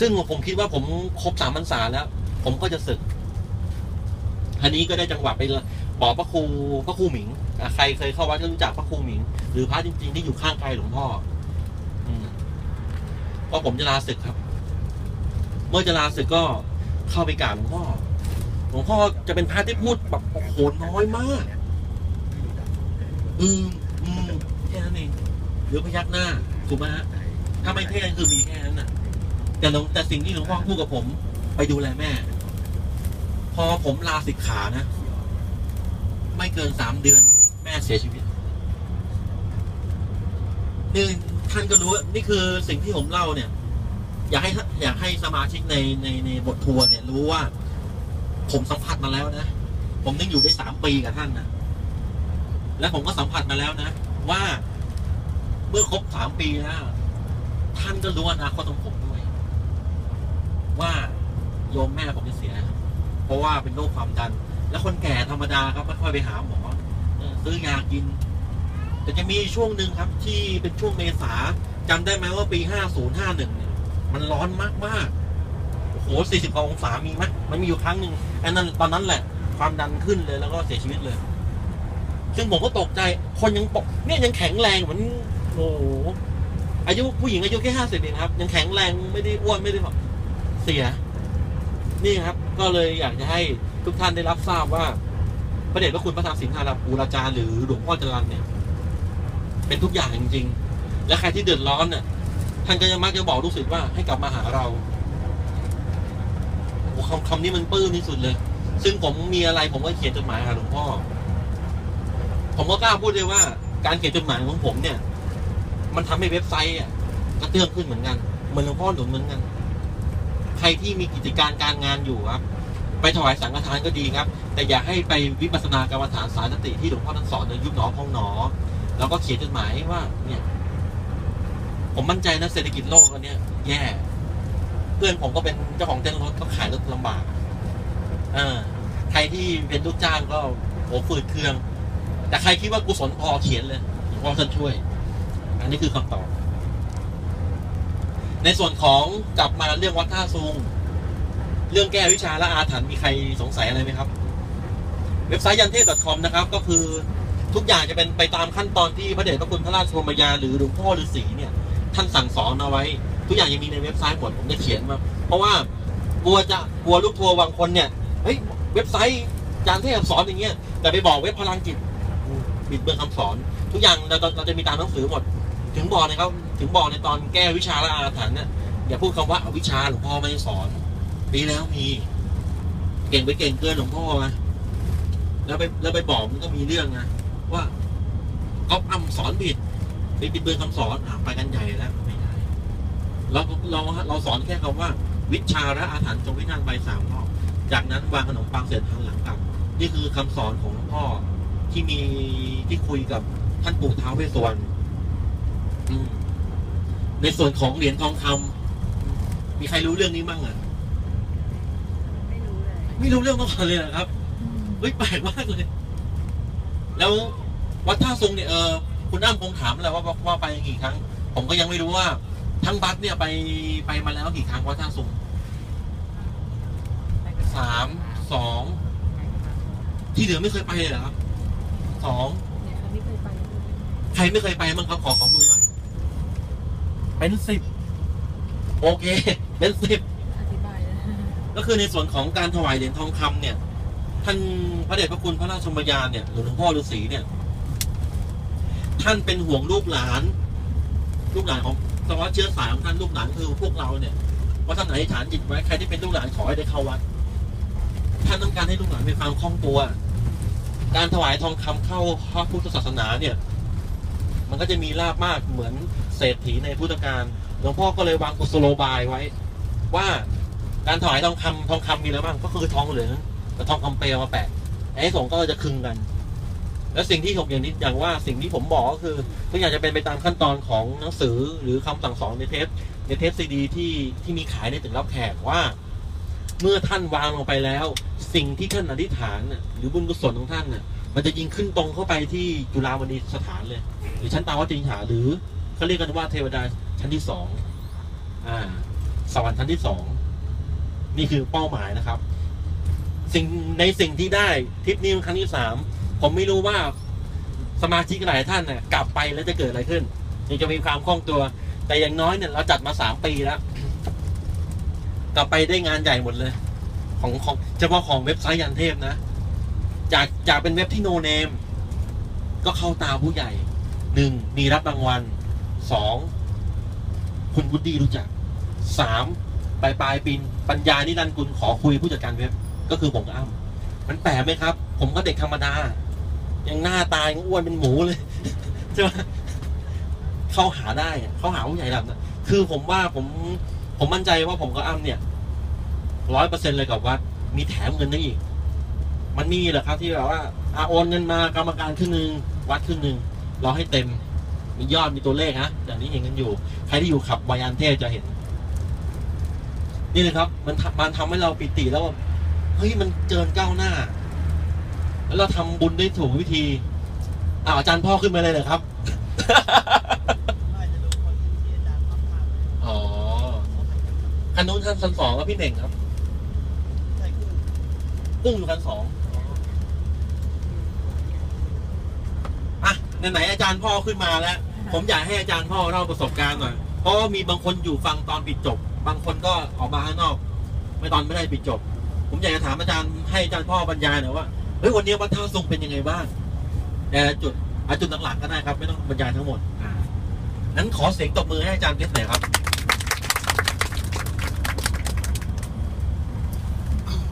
ซึ่งผมคิดว่าผมครบสามพรรษาแล้ว ผมก็จะศึก อันนี้ก็ได้จังหวะไปบอกพระครูพระครูหมิงใครเคยเข้าวัดก็รู้จักพระครูหมิง หรือพระจริง ๆ ที่อยู่ข้างกายหลวงพ่ออืมว่าผมจะลาศึกครับ เมื่อจะลาศึกก็เข้าไปกราบหลวงพ่อหลวงพ่อจะเป็นพระที่พูดแบบโอ้โหน้อยมาก อืมอืมแค่นั้นเองหรือพยักหน้าถูกไหมฮะถ้าไม่เท่คือมีแค่นั้นน่ะ แต่หลวงแต่สิ่งที่หลวงพ่อพูดกับผม ไปดูแลแม่ พอผมลาสิกขานะ ไม่เกินสามเดือน แม่เสียชีวิตนี่ท่านก็รู้นี่คือสิ่งที่ผมเล่าเนี่ย อยากให้อยากให้สมาชิกในในในบททัวร์เนี่ย รู้ว่า ผมสัมผัสมาแล้วนะผมยังอยู่ได้สามปีกับท่านนะและผมก็สัมผัสมาแล้วนะ ว่าเมื่อครบสามปีแล้วท่านก็รู้อนาคตของผมด้ วยว่าโยมแม่ผมจะเสีย เพราะว่าเป็นโรคความดัน แล้วคนแก่ธรรมดาครับไม่ค่อยไปหาหมอเออซื้อยากิน แต่จะมีช่วงหนึ่งครับที่เป็นช่วงเมษาจำได้ไหมว่าปีห้าศูนย์ห้าหนึ่งเนี่ย มันร้อนมากมากๆโอ้โหสี่สิบองศามีไหมมันมีอยู่ครั้งหนึ่งอันนั้นตอนนั้นแหละ ความดันขึ้นเลยแล้วก็เสียชีวิตเลย ซึ่งผมก็ตกใจ คนยังปกเนี่ยยังแข็งแรงเหมือนโอ้โหอายุผู้หญิงอายุแค่ห้าสิบเองครับ ยังแข็งแรงไม่ได้อ้วนไม่ได้แบบ เสีย นี่ครับ ก็เลยอยากจะให้ทุกท่านได้รับทราบว่า พระเดชพระคุณพระธรรมสิงหาราภูราจารย์หรือหลวงพ่อจรันเนี่ย เป็นทุกอย่างจริงๆ และใครที่เดือดร้อนเนี่ยท่านก็จะมักจะบอกลูกศิษย์ว่าให้กลับมาหาเราคำคำนี้มันปลื้มที่สุดเลย ซึ่งผมมีอะไรผมก็เขียนจดหมายหาหลวงพ่อ ผมก็กล้าพูดเลยว่า การเขียนจดหมายของผมเนี่ย มันทำให้เว็บไซต์อะกระเตื้องขึ้นเหมือนกัน เหมือนหลวงพ่อหนุนเหมือนกัน ใครที่มีกิจการการงานอยู่ครับ ไปถวายสังฆทานก็ดีครับ แต่อย่าให้ไปวิปัสสนากรรมฐานสารนติที่หลวงพ่อท่านสอนในยุบหนอพองหนอ แล้วก็เขียนจดหมายว่าเนี่ยผมมั่นใจนะเศรษฐกิจโลกตอนนี้แย่ เพื่อนผมก็เป็นเจ้าของเต้นรถก็ขายรถลำบากเออใครที่เป็นลูกจ้างก็โหฝืดเคือง แต่ใครคิดว่ากุศลพอเขียนเลยหลวงพ่อท่านช่วย อันนี้คือคำตอบ ในส่วนของกลับมาเรื่องวัดท่าซุง เรื่องแก้วิชาและอาถรรพ์มีใครสงสัยอะไรไหมครับ เว็บไซต์ยันเทพ .com นะครับ ก็คือทุกอย่างจะเป็นไปตามขั้นตอนที่พระเดชพระคุณพระราชโรมยาหรือหลวงพ่อฤาษีเนี่ย ท่านสั่งสอนเอาไว้ ทุกอย่างยังมีในเว็บไซต์หมดผมจะเขียนมา เพราะว่ากลัวจะกลัวลูกทัวร์บางคนเนี่ยเฮ้ยเว็บไซต์ยานเทพสอนอย่างเงี้ยแต่ไปบอกเว็บพลังจิตบิดเบือนคำสอน ทุกอย่างเราเราจะมีตามหนังสือหมด ถึงบอกนะครับ ถึงบอกในตอนแก้วิชาและอาถรรพ์เนี่ยอย่าพูดคำว่าอวิชาหลวงพ่อไม่สอนปีแล้วมี เก่งไปเก่งเกินหลวงพ่อมาแล้วไปแล้วไปบอกมันก็มีเรื่องนะว่าก๊อปอ้ำสอนผิดไปบิดเบือนคำสอนไปกันใหญ่แล้วไม่ได้เราเราเราสอนแค่คำว่า วิชาและอาถรรพ์จงวิจารณ์ใบสามรอบจากนั้นวางขนมปังเสร็จทันหลังกลับ นี่คือคำสอนของหลวงพ่อที่มีที่คุยกับท่านปู่ท้าวเวสสวรรณอืม ในส่วนของเหรียญทองคำมีใครรู้เรื่องนี้บ้างอะ ไม่รู้เลย ไม่รู้เรื่องมาก่อนเลยเหรอครับ เฮ้ยแปลกมากเลย แล้ววัดท่าซุงเนี่ยเออคุณอ้ำคงถามแล้วว่าว่าว่าไปกี่ครั้ง ผมก็ยังไม่รู้ว่า ทั้งบัสเนี่ยไปไปมาแล้วกี่ครั้งวัดท่าซุงสามสองที่เหลือไม่เคยไปเลยเหรอครับสองเนี่ยค่ะไม่เคยไปใครไม่เคยไปบ้างครับขอของมือหน่อย เป็นสิบโอเค เป็นสิบอธิบายนะก็คือในส่วนของการถวายเหรียญทองคำเนี่ย ท่านพระเดชพระคุณพระราชชมยานเนี่ยหรือหลวงพ่อฤาษีเนี่ย ท่านเป็นห่วงลูกหลาน ลูกหลานของสวัสดิ์เชื้อสายของท่านลูกหลานคือพวกเราเนี่ยว่าท่านอธิษฐานจิตไว้ใครที่เป็นลูกหลานขอให้ได้เข้าวัดท่านต้องการให้ลูกหลานมีความคล่องตัว การถวายทองคำเข้าพระพุทธศาสนาเนี่ย มันก็จะมีลาบมากเหมือนเศรษฐีในพุทธการหลวงพ่อก็เลยวางกุศโลบายไว้ ว่าการถวายทองคำทองคำมีแล้วบ้างก็คือทองเหลืองกับทองคำเปลวมาแปะไอ้สองก็จะคึงกัน แล้วสิ่งที่ผมอย่างนี้อย่างว่าสิ่งที่ผมบอกก็คือทุกอย่างจะเป็นไปตามขั้นตอนของหนังสือหรือคำสั่งสอนในเทปในเทปซีดีที่ที่มีขายในตึกรับแขกว่า เมื่อท่านวางลงไปแล้ว สิ่งที่ท่านอธิษฐานหรือบุญกุศลของท่านน่ะมันจะยิงขึ้นตรงเข้าไปที่จุฬามณีสถานเลย หรือชั้นตาวติงหาหรือ เขาเรียกกันว่าเทวดาชั้นที่สองอ่าสวรรค์ชั้นที่สองนี่คือเป้าหมายนะครับ สิ่งในสิ่งที่ได้ทริปนี้เป็นครั้งที่สามผมไม่รู้ว่าสมาชิกหลายท่านเนี่ยกลับไปแล้วจะเกิดอะไรขึ้นยังจะมีความคล่องตัว แต่อย่างน้อยเนี่ยเราจัดมาสามปีแล้ว กลับไปได้งานใหญ่หมดเลย ของของเฉพาะของเว็บไซต์ยันเทพนะ จากจากเป็นเว็บที่โนเนมก็เข้าตาผู้ใหญ่หนึ่งมีรับรางวัล สองคุณวุฒิรู้จักสามปลายปลายปีนปัญญานิรันดร์กุลขอคุยผู้จัดการเว็บ ก็คือผมกับอ้ำมันแปลกไหมครับ ผมก็เด็กธรรมดา ยังหน้าตายยังอ้วนเป็นหมูเลยใช่ไหมเข้าหาได้เข้าหาผู้ใหญ่ระดับนั้นคือผมว่าผมผมมั่นใจว่าผมกับอ้ำเนี่ยร้อยเปอร์เซ็นต์เลยกับวัดมีแถมเงินได้อีก มันมีเหรอครับที่แบบว่าอาโอนเงินมากรรมการครึ่งหนึ่งวัดครึ่งหนึ่งรอให้เต็ม มียอดมีตัวเลขนะอย่างนี้เห็นกันอยู่ ใครที่อยู่ขับวายานเทพจะเห็น นี่เลยครับ มันทำมันทำให้เราปิติแล้วว่าเฮ้ยมันเจริญก้าวหน้า แล้วเราทำบุญได้ถูกวิธีอ้าวอาจารย์พ่อขึ้นมาเลยเหรอครับอ๋อคันนู้นคันชั้นสองก็พี่เน่งครับกุ้งอยู่คันสองอะ ไหนๆอาจารย์พ่อขึ้นมาแล้ว ผมอยากให้อาจารย์พ่อเล่าประสบการณ์หน่อยเพราะว่ามีบางคนอยู่ฟังตอนปิดจบ บางคนก็ออกมาข้างนอก ไม่ตอนไม่ได้ปิดจบ ผมอยากจะถามอาจารย์ให้อาจารย์พ่อบรรยายหน่อยว่าเฮ้ยวันนี้วัดท่าทรงเป็นยังไงบ้างแต่จุดอาจุดหลักๆก็ได้ครับ ไม่ต้องบรรยายทั้งหมดนั้นขอเสียงตบมือให้อาจารย์เพชรหน่อยครับ